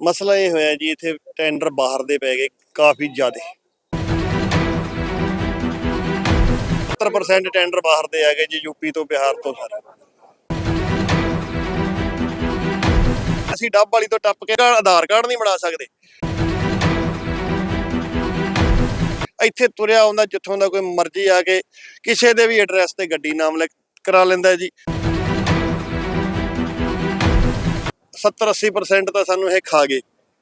ਮਸਲਾ ਇਹ ਹੋਇਆ ਜੀ, ਇੱਥੇ ਟੈਂਡਰ ਬਾਹਰ ਦੇ ਪੈ ਗਏ ਕਾਫੀ ਜ਼ਿਆਦੇ। 70% ਟੈਂਡਰ ਬਾਹਰ ਦੇ ਆ ਗਏ ਜੀ ਯੂਪੀ ਤੋਂ ਬਿਹਾਰ ਤੋਂ ਸਾਰੇ। ਅਸੀਂ ਡੱਬ ਵਾਲੀ ਤੋਂ ਟੱਪ ਕੇ ਆਧਾਰ ਕਾਰਡ ਨਹੀਂ ਬਣਾ ਸਕਦੇ। ਇੱਥੇ ਤੁਰਿਆ ਆਉਂਦਾ, ਜਿੱਥੋਂ ਦਾ ਕੋਈ ਮਰਜ਼ੀ ਆ ਕੇ ਕਿਸੇ ਦੇ ਵੀ ਐਡਰੈਸ ਤੇ ਗੱਡੀ ਨਾਮ ਲਿਖ ਕਰਾ ਲੈਂਦਾ ਜੀ। 70 80% ਤਾਂ ਸਾਨੂੰ ਇਹ ਖਾ ਗਏ।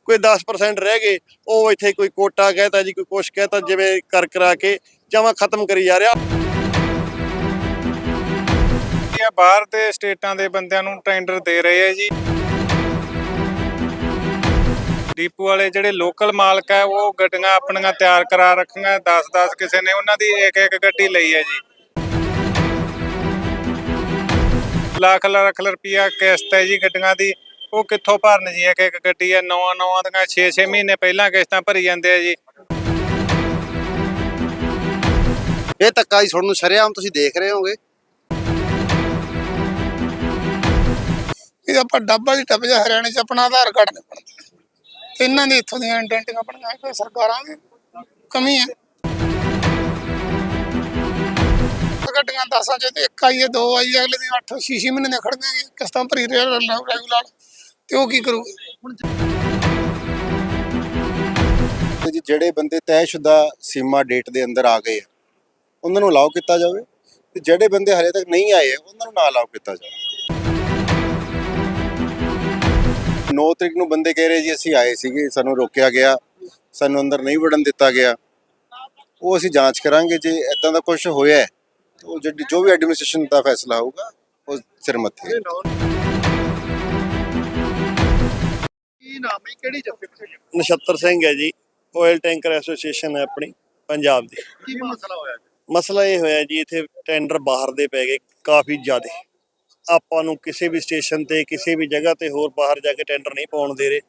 ਕੋਈ 10% ਰਹਿ ਗਏ, ਉਹ ਇੱਥੇ ਕੋਈ ਕੋਟਾ ਕਹਿਤਾ ਜੀ, ਕੋਈ ਕੁਛ ਕਹਿਤਾ, ਜਿਵੇਂ ਕਰ ਕਰਾ ਕੇ ਜਮਾ ਖਤਮ ਕਰੀ ਜਾ ਰਿਹਾ। ਇਹ ਬਾਹਰ ਦੇ ਸਟੇਟਾਂ ਦੇ ਬੰਦਿਆਂ ਨੂੰ ਟੈਂਡਰ ਦੇ ਰਹੇ ਆ ਜੀ। ਡੀਪੂ ਵਾਲੇ ਜਿਹੜੇ ਲੋਕਲ ਮਾਲਕ ਹੈ ਉਹ ਗੱਡੀਆਂ ਆਪਣੀਆਂ ਤਿਆਰ ਕਰਾ ਰੱਖੀਆਂ 10-10 ਕਿਸੇ ਨੇ, ਉਹਨਾਂ ਦੀ ਇੱਕ ਇੱਕ ਗੱਡੀ ਲਈ ਹੈ ਜੀ। ਲੱਖ ਲੱਖ ਰੁਪਿਆ ਕਿਸ਼ਤ ਹੈ ਜੀ ਗੱਡੀਆਂ ਦੀ। ਉਹ ਕਿੱਥੋਂ ਭਰਨ ਜੀ? ਇੱਕ ਇੱਕ ਗੱਡੀ ਹੈ ਨਵਾਂ ਨਵਾਂ ਦੀਆਂ 6-6 ਮਹੀਨੇ ਪਹਿਲਾਂ ਕਿਸ਼ਤਾਂ ਭਰੀ ਜਾਂਦੇ ਆ ਜੀ। ਇਹ ਧੱਕਾ ਹੀ ਤੁਹਾਨੂੰ ਸ਼ਰੇਆਮ ਤੁਸੀਂ ਦੇਖ ਰਹੇ ਹੋਗੇ। ਇਹ ਆਪਾਂ ਡੱਬਾ ਦੀ ਟੱਪ ਜਾ ਹਰਿਆਣੇ ਚ ਆਪਣਾ ਆਧਾਰ ਕਾਰਡ ਨਹੀਂ ਬਣਦਾ। ਇਹਨਾਂ ਦੀ ਇੱਥੋਂ ਦੀਆਂ ਆਇਡੈਂਟੀਆਂ ਬਣੀਆਂ ਕੋਈ ਸਰਕਾਰਾਂ ਦੀ ਕਮੀ ਹੈ। ਗੱਡੀਆਂ ਦਸਾਂ ਚ ਤੇ ਇੱਕ ਆਈ ਹੈ ਦੋ ਆਈ ਹੈ ਅਗਲੇ ਦੀ 8 ਛੇ ਛੇ ਮਹੀਨੇ ਦੀਆਂ ਖੜੀਆਂ ਕਿਸ਼ਤਾਂ ਭਰੀ ਰਿਹਾ ਰੈਗੂਲਰ। ਤੇ ਉਹ ਕੀ ਕਰੂਗੇ? ਤੇ ਜੀ ਜਿਹੜੇ ਬੰਦੇ ਤੈਅਸ਼ੁਦਾ ਸੀਮਾ ਡੇਟ ਦੇ ਅੰਦਰ ਆ ਗਏ ਆ ਉਹਨਾਂ ਨੂੰ ਅਲਾਉ ਕੀਤਾ ਜਾਵੇ ਤੇ ਜਿਹੜੇ ਬੰਦੇ ਹਲੇ ਤੱਕ ਨਹੀਂ ਆਏ ਆ, ਉਹਨਾਂ ਨੂੰ ਨਾ ਅਲਾਉ ਕੀਤਾ ਜਾਵੇ। 9 ਤਰੀਕ ਨੂੰ ਬੰਦੇ ਕਹਿ ਰਹੇ ਜੀ ਅਸੀਂ ਆਏ ਸੀਗੇ ਸਾਨੂੰ ਰੋਕਿਆ ਗਿਆ ਸਾਨੂੰ ਅੰਦਰ ਨਹੀਂ ਵੜਨ ਦਿੱਤਾ ਗਿਆ। ਉਹ ਅਸੀਂ ਜਾਂਚ ਕਰਾਂਗੇ ਜੇ ਇਦਾਂ ਦਾ ਕੁਝ ਹੋਇਆ ਹੈ, ਤਾਂ ਉਹ ਜਿਹੜੀ ਜੋ ਵੀ ਐਡਮਿਨਿਸਟ੍ਰੇਸ਼ਨ ਦਾ ਫੈਸਲਾ ਹੋਊਗਾ ਉਹ ਸਿਰ ਮੱਥੇ। ਹੈ। ਕੀ ਨਾਮ ਹੈ? ਕਿਹੜੀ ਜੱਥੇ ਵਿੱਚ ਨਛੱਤਰ ਸਿੰਘ ਹੈ ਜੀ। ਆਇਲ ਟੈਂਕਰ ਐਸੋਸੀਏਸ਼ਨ ਹੈ ਆਪਣੀ ਪੰਜਾਬ ਦੀ। ਕੀ ਮਸਲਾ ਹੋਇਆ ਮਸਲਾ ਇਹ ਹੋਇਆ ਜੀ ਇੱਥੇ ਟੈਂਡਰ ਬਾਹਰ ਦੇ ਪੈ ਗਏ ਕਾਫੀ ਜ਼ਿਆਦੇ। ਆਪਾਂ ਨੂੰ ਕਿਸੇ ਵੀ ਸਟੇਸ਼ਨ ਤੇ ਕਿਸੇ ਵੀ ਜਗ੍ਹਾ ਤੇ ਹੋਰ ਬਾਹਰ ਜਾ ਕੇ ਟੈਂਡਰ ਨਹੀਂ ਪਾਉਣ ਦੇ ਰਹੇ।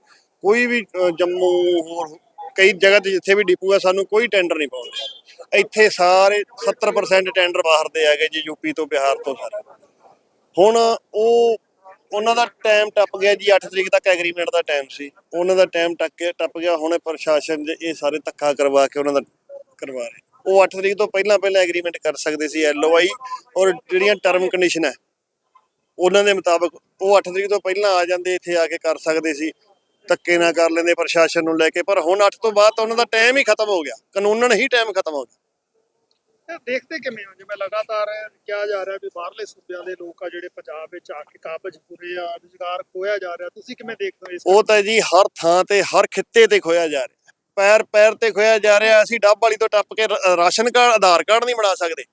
ਕੋਈ ਵੀ ਅ, ਜੰਮੂ ਹੋਰ ਕਈ ਜਗ੍ਹਾ ਤੇ ਜਿੱਥੇ ਵੀ ਡਿਪੂ ਆ ਸਾਨੂੰ ਕੋਈ ਟੈਂਡਰ ਨਹੀਂ ਪਾਉਣ ਦੇ ਇੱਥੇ ਸਾਰੇ 70% ਟੈਂਡਰ ਬਾਹਰ ਦੇ ਆ ਗਏ ਜੀ ਯੂਪੀ ਤੋਂ ਬਿਹਾਰ ਤੋਂ ਸਾਰੇ। ਹੁਣ ਉਹ ਉਹਨਾਂ ਦਾ ਟਾਈਮ ਟੱਪ ਗਿਆ ਜੀ 8 ਤਰੀਕ ਤੱਕ ਐਗਰੀਮੈਂਟ ਦਾ ਟਾਈਮ ਸੀ। ਉਹਨਾਂ ਦਾ ਟਾਈਮ ਟੱਪ ਗਿਆ ਟੱਪ ਗਿਆ, ਹੁਣ ਪ੍ਰਸ਼ਾਸਨ ਜੇ ਇਹ ਸਾਰੇ ਧੱਕਾ ਕਰਵਾ ਕੇ ਉਹਨਾਂ ਦਾ ਕਰਵਾ ਰਹੇ। ਉਹ 8 ਤਰੀਕ ਤੋਂ ਪਹਿਲਾਂ ਪਹਿਲਾਂ ਐਗਰੀਮੈਂਟ ਕਰ ਸਕਦੇ ਸੀ ਐਲਓਆਈ ਔਰ ਜਿਹੜੀਆਂ ਟਰਮ ਕੰਡੀਸ਼ਨ ਹੈ, ਉਹਨਾਂ ਦੇ ਮੁਤਾਬਕ ਉਹ 8 ਤਰੀਕ ਤੋਂ ਪਹਿਲਾਂ ਆ ਜਾਂਦੇ, ਇੱਥੇ ਆ ਕੇ ਕਰ ਸਕਦੇ ਸੀ। ਧੱਕੇ ਨਾ ਕਰ ਲੈਂਦੇ ਪ੍ਰਸ਼ਾਸਨ ਨੂੰ ਲੈ ਕੇ, ਪਰ ਹੁਣ 8 ਤੋਂ ਬਾਅਦ ਤਾਂ ਉਹਨਾਂ ਦਾ ਟਾਈਮ ਹੀ ਖਤਮ ਹੋ ਗਿਆ। ਕਾਨੂੰਨਨ ਹੀ ਟਾਈਮ ਖਤਮ ਹੋ ਗਿਆ। ਇਹ ਦੇਖਦੇ ਕਿਵੇਂ ਹੋ? ਜਿਵੇਂ ਲਗਾਤਾਰ ਕਿਹਾ ਜਾ ਰਿਹਾ ਵੀ ਬਾਹਰਲੇ ਸੂਬਿਆਂ ਦੇ ਲੋਕ ਆ ਜਿਹੜੇ ਪੰਜਾਬ ਵਿੱਚ ਆ ਕੇ ਕਾਬਜ ਪੂਰੇ ਆ ਰੁਜ਼ਗਾਰ ਖੋਇਆ ਜਾ ਰਿਹਾ। ਤੁਸੀਂ ਕਿਵੇਂ ਦੇਖਦੇ ਹੋ ਇਸ ਉਹ ਤਾਂ ਜੀ ਹਰ ਥਾਂ ਤੇ ਹਰ ਖਿੱਤੇ ਤੇ ਖੋਇਆ ਜਾ ਰਿਹਾ। ਪੈਰ ਪੈਰ ਤੇ ਖੋਇਆ ਜਾ ਰਿਹਾ। ਅਸੀਂ ਡੱਬ ਵਾਲੀ ਤੋਂ ਟੱਪ ਕੇ ਰਾਸ਼ਨ ਕਾਰਡ ਆਧਾਰ ਕਾਰਡ ਨਹੀਂ ਬਣਾ ਸਕਦੇ।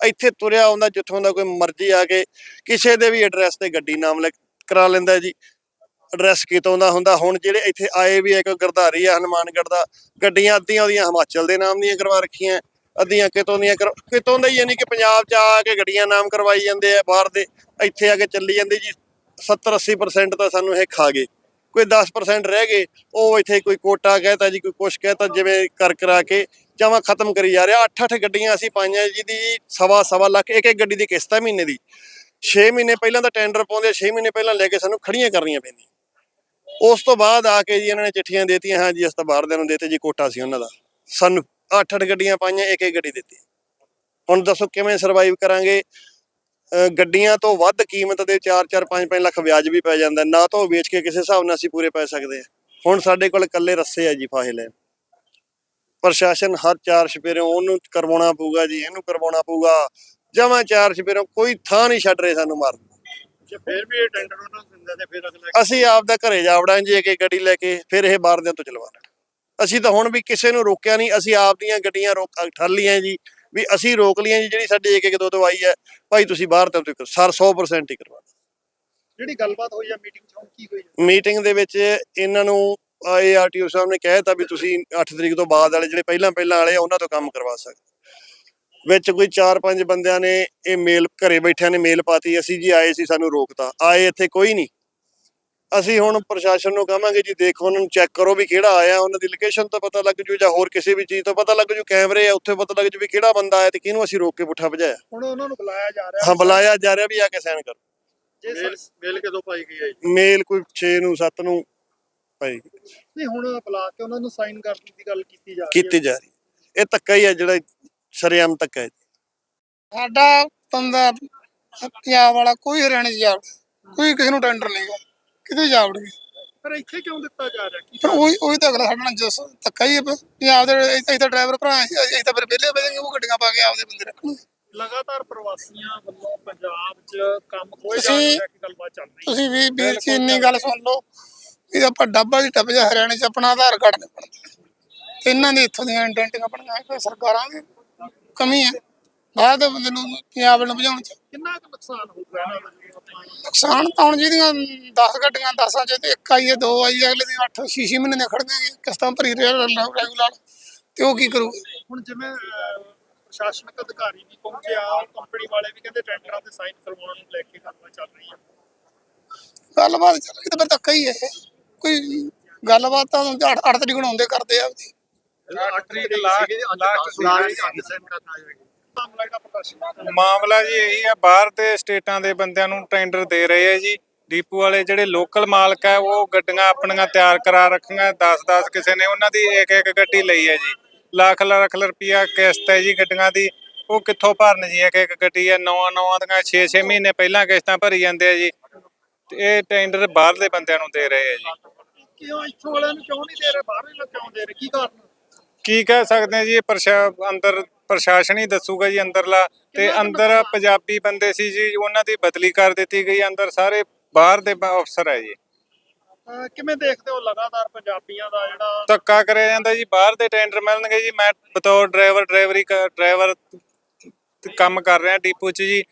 ਇੱਥੇ ਤੁਰਿਆ ਆਉਂਦਾ ਜਿੱਥੋਂ ਦਾ ਕੋਈ ਮਰਜ਼ੀ ਆ ਕੇ ਕਿਸੇ ਦੇ ਵੀ ਐਡਰੈਸ ਤੇ ਗੱਡੀ ਨਾਮ ਲੈ ਕਰਾ ਲੈਂਦਾ ਜੀ। ਐਡਰੈਸ ਕਿਤੋਂ ਦਾ ਹੁੰਦਾ? ਹੁਣ ਜਿਹੜੇ ਇੱਥੇ ਆਏ ਵੀ ਆ, ਇੱਕ ਗਰਧਾਰੀ ਆ ਹਨੂਮਾਨਗੜ੍ਹ ਦਾ ਗੱਡੀਆਂ ਅੱਧੀਆਂ ਉਹਦੀਆਂ ਹਿਮਾਚਲ ਦੇ ਨਾਮ ਦੀਆਂ ਕਰਵਾ ਰੱਖੀਆਂ। ਅੱਧੀਆਂ ਕਿਤੋਂ ਦੀਆਂ ਕਰ- ਕਿਤੋਂ ਦਾ ਹੀ ਯਾਨੀ ਕਿ ਪੰਜਾਬ ਚ ਆ ਕੇ ਗੱਡੀਆਂ ਨਾਮ ਕਰਵਾਈ ਜਾਂਦੇ ਆ, ਬਾਹਰ ਦੇ ਇੱਥੇ ਆ ਕੇ ਚੱਲੀ ਜਾਂਦੇ ਜੀ 70 80% ਤਾਂ ਸਾਨੂੰ ਇਹ ਖਾ ਗਏ। ਕੋਈ 10% ਰਹਿ ਗਏ, ਉਹ ਇੱਥੇ ਕੋਈ ਕੋਟਾ ਕਹਿਤਾ ਜੀ, ਕੋਈ ਕੁਛ ਕਹਿਤਾ, ਜਿਵੇਂ ਕਰ ਕਰਾ ਕੇ ਜਮਾ ਖਤਮ ਕਰੀ ਜਾ ਰਿਹਾ। 8-8 ਗੱਡੀਆਂ ਅਸੀਂ ਪਾਈਆਂ ਜਿਹਦੀ ਸਵਾ ਸਵਾ ਲੱਖ ਇੱਕ ਇੱਕ ਗੱਡੀ ਦੀ ਕਿਸ਼ਤ ਹੈ ਮਹੀਨੇ ਦੀ। 6 ਮਹੀਨੇ ਪਹਿਲਾਂ ਤਾਂ ਟੈਂਡਰ ਪਾਉਂਦੇ 6 ਮਹੀਨੇ ਪਹਿਲਾਂ ਲੈ ਕੇ ਸਾਨੂੰ ਖੜੀਆਂ ਕਰਨੀਆਂ ਪੈਂਦੀਆਂ। ਉਸ ਤੋਂ ਬਾਅਦ ਆ ਕੇ ਜੀ ਇਹਨਾਂ ਨੇ ਚਿੱਠੀਆਂ ਦੇਤੀਆਂ, ਹਾਂ ਜੀ, ਅਸੀਂ ਤਾਂ ਬਾਹਰ ਦੇ ਨੂੰ ਦੇਤੇ ਜੀ, ਕੋਟਾ ਸੀ ਉਹਨਾਂ ਦਾ। ਸਾਨੂੰ 8-8 ਗੱਡੀਆਂ ਪਾਈਆਂ ਇੱਕ ਇੱਕ ਗੱਡੀ ਦਿੱਤੀ। ਹੁਣ ਦੱਸੋ ਕਿਵੇਂ ਸਰਵਾਈਵ ਕਰਾਂਗੇ? ਗੱਡੀਆਂ ਤੋਂ ਵੱਧ ਕੀਮਤ ਦੇ 4-4 5-5 ਲੱਖ ਵਿਆਜ ਵੀ ਪੈ ਜਾਂਦਾ। ਨਾ ਤਾਂ ਉਹ ਵੇਚ ਕੇ ਕਿਸੇ ਹਿਸਾਬ ਨਾਲ ਅਸੀਂ ਪੂਰੇ ਪੈ ਸਕਦੇ ਹਾਂ। ਹੁਣ ਸਾਡੇ ਕੋਲ ਇਕੱਲੇ ਰੱਸੇ ਆ ਜੀ ਫਾਹੇ ਲੈਣ। ਪ੍ਰਸ਼ਾਸਨ ਹਰ ਚਾਰ ਛਪੇਰੋਂ ਉਹਨੂੰ ਕਰਵਾਉਣਾ ਪਊਗਾ ਜੀ ਇਹਨੂੰ ਕਰਵਾਉਣਾ ਪਊਗਾ। ਜਮਾਂ ਚਾਰ ਛਪੇਰੋਂ ਕੋਈ ਥਾਂ ਨਹੀਂ ਛੱਡ ਰਹੇ ਸਾਨੂੰ ਮਾਰਨ। ਜੇ ਫਿਰ ਵੀ ਇਹ ਟੈਂਡਰ ਉਹਨਾਂ ਨੂੰ ਦਿੰਦੇ ਤੇ ਫਿਰ ਅਗਲਾ ਅਸੀਂ ਆਪ ਦਾ ਘਰੇ ਜਾ ਵੜਾਂਗੇ ਇੱਕ ਇੱਕ ਗੱਡੀ ਲੈ ਕੇ ਫਿਰ ਇਹ ਬਾਹਰ ਦੇ ਤੋਂ ਚਲਵਾ ਲੈਣ ਅਸੀਂ ਤਾਂ ਹੁਣ ਵੀ ਕਿਸੇ ਨੂੰ ਰੋਕਿਆ ਨਹੀਂ ਅਸੀਂ ਆਪ ਦੀਆਂ ਗੱਡੀਆਂ ਰੋਕ ਠੱਲ ਲਈਆਂ ਜੀ ਵੀ ਅਸੀਂ ਰੋਕ ਲਈਆਂ ਜੀ ਜਿਹੜੀ ਸਾਡੀ ਇੱਕ ਇੱਕ ਦੋ ਦੋ ਆਈ ਹੈ ਭਾਈ ਤੁਸੀਂ ਬਾਹਰ ਤੋਂ ਤੁਸੀਂ ਸਰ 100% ਹੀ ਕਰਵਾ ਜਿਹੜੀ ਗੱਲਬਾਤ ਹੋਈ ਆ ਮੀਟਿੰਗ 'ਚ ਕੀ ਹੋਈ? ਮੀਟਿੰਗ ਦੇ ਵਿੱਚ ਇਹਨਾਂ ਨੂੰ ਏਆਰਟੀਓ ਸਾਹਿਬ ਨੇ ਕਹਿ ਦਿੱਤਾ ਵੀ ਤੁਸੀਂ 8 ਤਰੀਕ ਤੋਂ ਬਾਅਦ ਵਾਲੇ ਜਿਹੜੇ ਪਹਿਲਾਂ ਪਹਿਲਾਂ ਵਾਲੇ ਆ ਉਹਨਾਂ ਤੋਂ ਕੰਮ ਕਰਵਾ ਸਕਦੇ ਵਿੱਚ ਕੋਈ 4-5 ਬੰਦਿਆਂ ਨੇ ਇਹ ਮੇਲ ਘਰੇ ਬੈਠਿਆਂ ਨੇ ਮੇਲ ਪਾਤੀ ਅਸੀਂ ਜੀ ਆਏ ਸੀ ਸਾਨੂੰ ਰੋਕਤਾ। ਆਏ ਇੱਥੇ ਕੋਈ ਨਹੀਂ। ਅਸੀਂ ਹੁਣ ਪ੍ਰਸ਼ਾਸਨ ਨੂੰ ਕਹਾਂਗੇ ਜੀ ਦੇਖੋ ਉਹਨਾਂ ਨੂੰ ਚੈੱਕ ਕਰੋ ਵੀ ਕਿਹੜਾ ਆਇਆ ਉਹਨਾਂ ਦੀ ਲੋਕੇਸ਼ਨ ਤੋਂ ਪਤਾ ਲੱਗ ਜੂ ਜਾਂ ਹੋਰ ਕਿਸੇ ਵੀ ਚੀਜ਼ ਤੋਂ ਪਤਾ ਲੱਗ ਜੂ ਕੈਮਰੇ ਆ ਉੱਥੇ ਪਤਾ ਲੱਗ ਜੂ ਵੀ ਕਿਹੜਾ ਬੰਦਾ ਆਇਆ ਤੇ ਕਿਹਨੂੰ ਅਸੀਂ ਰੋਕ ਕੇ ਪੁੱਠਾ ਭਜਾਇਆ। ਹੁਣ ਉਹਨਾਂ ਨੂੰ ਬੁਲਾਇਆ ਜਾ ਰਿਹਾ। ਹਾਂ ਬੁਲਾਇਆ ਜਾ ਰਿਹਾ ਵੀ ਆ ਕੇ ਸਾਈਨ ਕਰੋ। ਜੇ ਮੇਲ ਮੇਲ ਕਦੋਂ ਪਾਈ ਗਈ ਹੈ ਜੀ? ਮੇਲ ਕੋਈ 6 ਨੂੰ 7 ਨੂੰ ਪਏਗੀ ਨਹੀਂ ਹੁਣ ਬੁਲਾ ਕੇ ਉਹਨਾਂ ਨੂੰ ਸਾਈਨ ਕਰਨ ਦੀ ਗੱਲ ਕੀਤੀ ਜਾ ਰਹੀ ਕੀਤੀ ਜਾ ਰਹੀ ਹੈ। ਇਹ ਧੱਕਾ ਹੀ ਹੈ ਜਿਹੜਾ ਸ਼ਰੇਆਮ ਧੱਕਾ ਹੈ ਸਾਡਾ ਬੰਦਾ ਪੰਜਾਬ ਵਾਲਾ ਕੋਈ ਹਰਿਆਣੇ ਜਾ ਕੋਈ ਕਿਸੇ ਨੂੰ ਟੈਂਡਰ ਨਹੀਂ ਗਾ ਕਿਤੇ ਜਾ ਵੜਗੇ। ਪਰ ਇੱਥੇ ਕਿਉਂ ਦਿੱਤਾ ਜਾ ਰਿਹਾ? ਕੀ ਪਰ ਉਹੀ ਉਹੀ ਤਾਂ ਅਗਲਾ ਸਾਡਾ ਜਸ ਧੱਕਾ ਹੀ ਹੈ ਪੰਜਾਬ ਦੇ ਅਸੀਂ ਤਾਂ ਡਰਾਈਵਰ ਭਰਾ ਅਸੀਂ ਤਾਂ ਫਿਰ ਵਿਹਲੇ ਬੈਠਾਂਗੇ ਉਹ ਗੱਡੀਆਂ ਪਾ ਕੇ ਆਪਦੇ ਬੰਦੇ ਰੱਖਣਗੇ। ਲਗਾਤਾਰ ਪ੍ਰਵਾਸੀਆਂ ਵੱਲੋਂ ਪੰਜਾਬ 'ਚ ਕੰਮ ਖੋਏ ਜਾ ਰਿਹਾ ਕਿ ਗੱਲਬਾਤ ਚੱਲ ਰਹੀ ਤੁਸੀਂ ਵੀ ਵੀਰ ਜੀ ਇੰਨੀ ਗੱਲ ਸੁਣ ਲਓ। ਵੀ ਆਪਾਂ ਡੱਬਾ ਦੀ ਟੱਪ ਜਾ ਹਰਿਆਣੇ ਚ ਆਪਣਾ ਆਧਾਰ ਕਾਰਡ ਇਹਨਾਂ ਦੀ ਇੱਥੋਂ ਦੀਆਂ ਆਇਡੈਂਟੀਆਂ ਕੋਈ ਸਰਕਾਰਾਂ ਦੀ ਕਮੀ ਹੈ। ਬਾਹਰ ਦੇ ਬੰਦੇ ਨੂੰ ਪੰਜਾਬ ਨੂੰ ਭਜਾਉਣ ਚ ਕਿੰਨਾ ਕੁ ਨੁਕਸਾਨ ਹੋਊਗਾ ਇਹਨਾਂ ਦਾ ਜੇ ਨੁਕਸਾਨ ਤਾਂ ਹੁਣ ਜਿਹਦੀਆਂ 10 ਗੱਡੀਆਂ 10 ਚ ਤੇ ਇੱਕ ਆਈ ਹੈ ਦੋ ਆਈ ਹੈ ਅਗਲੇ ਦੀ 8 6 6 ਮਹੀਨੇ ਦੀਆਂ ਖੜੀਆਂ ਕਿਸ਼ਤਾਂ ਭਰੀ ਰਿਹਾ ਰੈਗੂਲਰ ਤੇ ਉਹ ਕੀ ਕਰੂ ਹੁਣ ਜਿਵੇਂ ਅਹ, ਪ੍ਰਸ਼ਾਸਨਿਕ ਅਧਿਕਾਰੀ ਵੀ ਪਹੁੰਚਿਆ ਕੰਪਨੀ ਵਾਲੇ ਵੀ ਕਹਿੰਦੇ ਟੈਂਡਰਾਂ ਤੇ ਸਾਈਨ ਕਰਵਾਉਣ ਨੂੰ ਲੈ ਕੇ ਗੱਲਬਾਤ ਚੱਲ ਰਹੀ ਹੈ। ਗੱਲਬਾਤ ਚੱਲ ਰਹੀ ਤਾਂ ਫਿਰ ਧੱਕਾ ਹੀ ਹੈ। ਕੋਈ ਗੱਲਬਾਤ ਤਾਂ 8 ਤਰੀਕ ਨੂੰ ਆਉਂਦੇ ਕਰਦੇ ਆ। ਆਪਦੀ 8 ਤਰੀਕ ਲਾਸਟ ਲਾਸਟ ਮਾਮਲਾ ਜੀ ਇਹੀ ਆ ਬਾਹਰ ਦੇ ਸਟੇਟਾਂ ਦੇ ਬੰਦਿਆਂ ਨੂੰ ਟੈਂਡਰ ਦੇ ਰਹੇ ਆ ਜੀ। ਡੀਪੂ ਵਾਲੇ ਜਿਹੜੇ ਲੋਕਲ ਮਾਲਕ ਆ ਉਹ ਗੱਡੀਆਂ ਆਪਣੀਆਂ ਤਿਆਰ ਕਰਾ ਰੱਖੀਆਂ 10-10 ਕਿਸੇ ਨੇ ਉਹਨਾਂ ਦੀ ਇੱਕ ਇੱਕ ਗੱਡੀ ਲਈ ਹੈ ਜੀ। ਲੱਖ ਲੱਖ ਰੁਪਈਆ ਕਿਸ਼ਤ ਹੈ ਜੀ ਗੱਡੀਆਂ ਦੀ। ਉਹ ਕਿੱਥੋਂ ਭਰਨ ਜੀ ਇੱਕ ਇੱਕ ਗੱਡੀ ਹੈ ਨੌਂ ਨੌਂ ਦੀਆਂ 6-6 ਮਹੀਨੇ ਪਹਿਲਾਂ ਕਿਸ਼ਤਾਂ ਭਰੀ ਜਾਂਦੇ ਆ ਜੀ। ਤੇ ਇਹ ਟੈਂਡਰ ਬਾਹਰ ਦੇ ਬੰਦਿਆਂ ਨੂੰ ਦੇ ਰਹੇ ਆ ਜੀ। ਕਿਉਂ ਇੱਥੋਂ ਵਾਲਿਆਂ ਨੂੰ ਕਿਉਂ ਨਹੀਂ ਦੇ ਰਹੇ? ਬਾਹਰਲੇ ਲੋਕ ਕਿਉਂ ਦੇ ਰਹੇ? ਕੀ ਕਾਰਨ? ਕੀ ਕਹਿ ਸਕਦੇ ਆ ਜੀ ਇਹ ਪ੍ਰਸ਼ਾ ਅੰਦਰ ਪ੍ਰਸ਼ਾਸਨ ਹੀ ਦੱਸੂਗਾ ਜੀ ਅੰਦਰਲਾ ਤੇ ਅੰਦਰ ਪੰਜਾਬੀ ਬੰਦੇ ਸੀ ਜੀ ਉਹਨਾਂ ਦੀ ਬਦਲੀ ਕਰ ਦਿੱਤੀ ਗਈ ਅੰਦਰ ਸਾਰੇ ਬਾਹਰ ਦੇ ਅਫਸਰ ਹੈ ਜੀ। ਕਿਵੇਂ ਦੇਖਦੇ ਹੋ ਲਗਾਤਾਰ ਪੰਜਾਬੀਆਂ ਦਾ ਜਿਹੜਾ ਧੱਕਾ ਕਰਿਆ ਜਾਂਦਾ ਜੀ ਬਾਹਰ ਦੇ ਟੈਂਡਰ ਮਿਲਣਗੇ ਜੀ ਮੈਂ ਬਤੌਰ ਡਰਾਈਵਰ ਡਰਾਈਵਰੀ ਡਰਾਈਵਰ ਕੰਮ ਕਰ ਰਿਹਾ ਡਿਪੂ 'ਚ ਜੀ।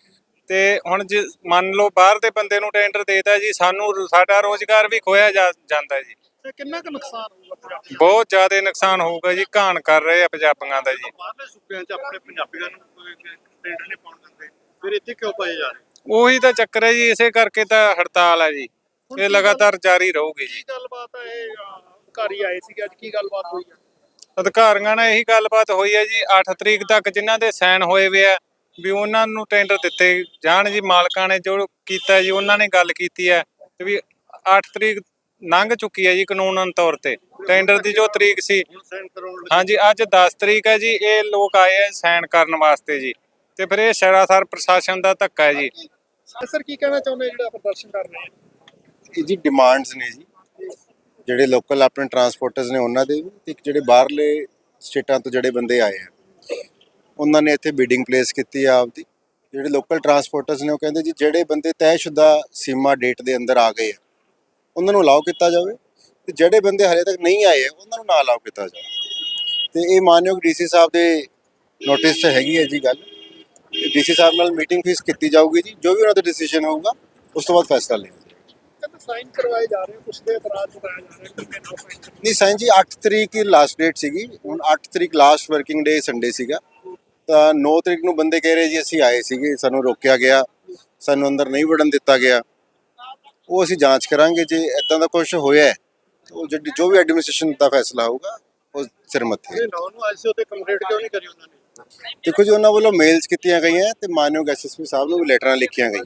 ਤੇ ਹੁਣ ਜੇ ਮੰਨ ਲਓ ਬਾਹਰ ਦੇ ਬੰਦੇ ਨੂੰ ਟੈਂਡਰ ਦੇਤਾ ਜੀ ਸਾਨੂੰ ਸਾਡਾ ਰੋਜ਼ਗਾਰ ਵੀ ਖੋਇਆ ਜਾਂਦਾ ਜੀ। ਤੇ ਕਿੰਨਾ ਕੁ ਨੁਕਸਾਨ ਹੋਊਗਾ ਪੰਜਾਬੀਆਂ ਬਹੁਤ ਜ਼ਿਆਦਾ ਨੁਕਸਾਨ ਹੋਊਗਾ ਜੀ ਘਾਣ ਕਰ ਰਹੇ ਆ ਪੰਜਾਬੀਆਂ ਦਾ ਜੀ। ਬਾਹਰਲੇ ਸੂਬਿਆਂ 'ਚ ਆਪਣੇ ਪੰਜਾਬੀਆਂ ਨੂੰ ਟੈਂਡਰ ਨਹੀਂ ਪਾਉਣ ਦਿੰਦੇ ਫਿਰ ਇੱਥੇ ਕਿਉਂ ਪਾਏ ਜਾ ਰਹੇ? ਉਹੀ ਤਾਂ ਚੱਕਰ ਹੈ ਜੀ ਇਸੇ ਕਰਕੇ ਤਾਂ ਹੜਤਾਲ ਹੈ ਜੀ। ਇਹ ਲਗਾਤਾਰ ਜਾਰੀ ਰਹੂਗੀ ਜੀ। ਕੀ ਗੱਲਬਾਤ ਹੈ ਇਹ ਅਹ, ਅਧਿਕਾਰੀ ਆਏ ਸੀਗੇ ਅੱਜ ਕੀ ਗੱਲਬਾਤ ਹੋਈ ਹੈ? ਅਧਿਕਾਰੀਆਂ ਨਾਲ ਇਹੀ ਗੱਲਬਾਤ ਹੋਈ ਹੈ ਜੀ 8 ਤਰੀਕ ਤੱਕ ਜਿਨ੍ਹਾਂ ਦੇ ਸਾਈਨ ਹੋਏ ਵੇ ਆ ਵੀ ਉਹਨਾਂ ਨੂੰ ਟੈਂਡਰ ਦਿੱਤੇ ਜਾਣ ਜੀ ਮਾਲਕਾਂ ਨੇ ਜੋ ਕੀਤਾ ਜੀ ਉਹਨਾਂ ਨੇ ਗੱਲ ਕੀਤੀ ਹੈ ਤੇ ਵੀ 8 ਤਰੀਕ ਲੰਘ ਚੁੱਕੀ ਹੈ ਜੀ ਕਾਨੂੰਨਨ ਤੌਰ ਤੇ। ਟੈਂਡਰ ਦੀ ਜੋ ਤਰੀਕ ਸੀ ਹਾਂਜੀ ਅੱਜ 10 ਤਰੀਕ ਹੈ ਜੀ ਇਹ ਲੋਕ ਆਏ ਆ ਸਾਈਨ ਕਰਨ ਵਾਸਤੇ ਜੀ। ਤੇ ਫਿਰ ਇਹ ਸ਼ਰਾਸਰ ਪ੍ਰਸ਼ਾਸਨ ਦਾ ਧੱਕਾ ਹੈ ਜੀ। ਸਰ ਕੀ ਕਹਿਣਾ ਚਾਹੁੰਦੇ ਜਿਹੜਾ ਪ੍ਰਦਰਸ਼ਨ ਕਰ ਰਹੇ ਆ ਇਹ ਜੀ ਡਿਮਾਂਡਸ ਨੇ ਜੀ। ਜਿਹੜੇ ਲੋਕਲ ਆਪਣੇ ਟਰਾਂਸਪੋਰਟਰਸ ਨੇ ਉਹਨਾਂ ਦੇ ਵੀ ਤੇ ਜਿਹੜੇ ਬਾਹਰਲੇ ਸਟੇਟਾਂ ਤੋਂ ਜਿਹੜੇ ਬੰਦੇ ਆਏ ਆ ਉਹਨਾਂ ਨੇ ਇੱਥੇ ਬਿਡਿੰਗ ਪਲੇਸ ਕੀਤੀ ਆ ਆਪਦੀ। ਜਿਹੜੇ ਲੋਕਲ ਟਰਾਂਸਪੋਰਟਰਸ ਨੇ ਉਹ ਕਹਿੰਦੇ ਜੀ ਜਿਹੜੇ ਬੰਦੇ ਤੈਅਸ਼ੁਦਾ ਸੀਮਾ ਡੇਟ ਦੇ ਅੰਦਰ ਆ ਗਏ ਆ ਉਹਨਾਂ ਨੂੰ ਅਲਾਉ ਕੀਤਾ ਜਾਵੇ ਤੇ ਜਿਹੜੇ ਬੰਦੇ ਹਲੇ ਤੱਕ ਨਹੀਂ ਆਏ ਉਹਨਾਂ ਨੂੰ ਨਾ ਅਲਾਉ ਕੀਤਾ ਜਾਵੇ। ਤੇ ਇਹ ਮਾਨਯੋਗ ਡੀਸੀ ਸਾਹਿਬ ਦੇ ਨੋਟਿਸ 'ਚ ਹੈਗੀ ਹੈ ਜੀ ਗੱਲ। ਡੀਸੀ ਸਾਹਿਬ ਨਾਲ ਮੀਟਿੰਗ ਫੀਸ ਕੀਤੀ ਜਾਊਗੀ ਜੀ ਜੋ ਵੀ ਉਹਨਾਂ ਦਾ ਡਿਸੀਜਨ ਹੋਊਗਾ ਉਸ ਤੋਂ ਬਾਅਦ ਫੈਸਲਾ ਲਿਆ ਸਾਈਨ ਕਰਵਾਏ ਜਾ ਰਹੇ ਕੁਛ ਦੇ ਇਤਰਾਜ਼ ਕਰਾਇਆ ਜਾ ਰਿਹਾ ਕਿ ਸਾਈਨ ਨਹੀਂ ਸਾਈਂ ਜੀ 8 ਤਰੀਕ ਹੀ ਲਾਸਟ ਡੇਟ ਸੀਗੀ। ਹੁਣ 8 ਤਰੀਕ ਲਾਸਟ ਵਰਕਿੰਗ ਡੇ ਸੰਡੇ ਸੀਗਾ। ਤਾਂ 9 ਤਰੀਕ ਨੂੰ ਬੰਦੇ ਕਹਿ ਰਹੇ ਜੀ ਅਸੀਂ ਆਏ ਸੀਗੇ ਸਾਨੂੰ ਰੋਕਿਆ ਗਿਆ ਸਾਨੂੰ ਅੰਦਰ ਨਹੀਂ ਵੜਨ ਦਿੱਤਾ ਗਿਆ। ਉਹ ਅਸੀਂ ਜਾਂਚ ਕਰਾਂਗੇ ਜੇ ਇਦਾਂ ਦਾ ਕੁਝ ਹੋਇਆ ਹੈ, ਤਾਂ ਉਹ ਜਿਹੜੀ ਜੋ ਵੀ ਐਡਮਿਨਿਸਟ੍ਰੇਸ਼ਨ ਦਾ ਫੈਸਲਾ ਹੋਊਗਾ ਉਹ ਸਿਰ ਮੱਥੇ। ਨੌ ਨੂੰ ਆਈਸੀਓ ਤੇ ਕੰਪਲੀਟ ਕਿਉਂ ਨਹੀਂ ਕਰੀ ਉਹਨਾਂ ਨੇ ਦੇਖੋ ਜੀ ਉਹਨਾਂ ਵੱਲੋਂ ਮੇਲਸ ਕੀਤੀਆਂ ਗਈਆਂ ਤੇ ਮਾਨਯੋਗ ਐਸਐਸਪੀ ਸਾਹਿਬ ਨੂੰ ਵੀ ਲੈਟਰਾਂ ਲਿਖੀਆਂ ਗਈਆਂ